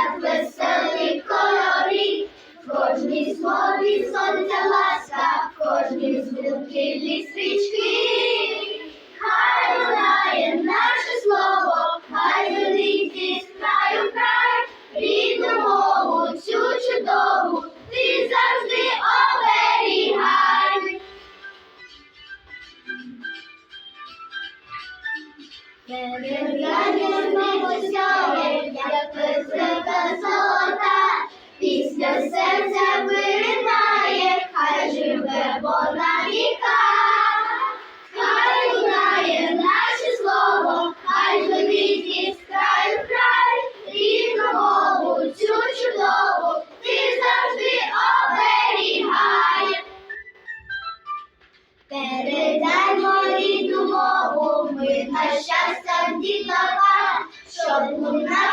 як веселі кольорі, в кожній слові сонця ласка, в кожній звуки стрічки. Never got in my soul, that was the soul. Todo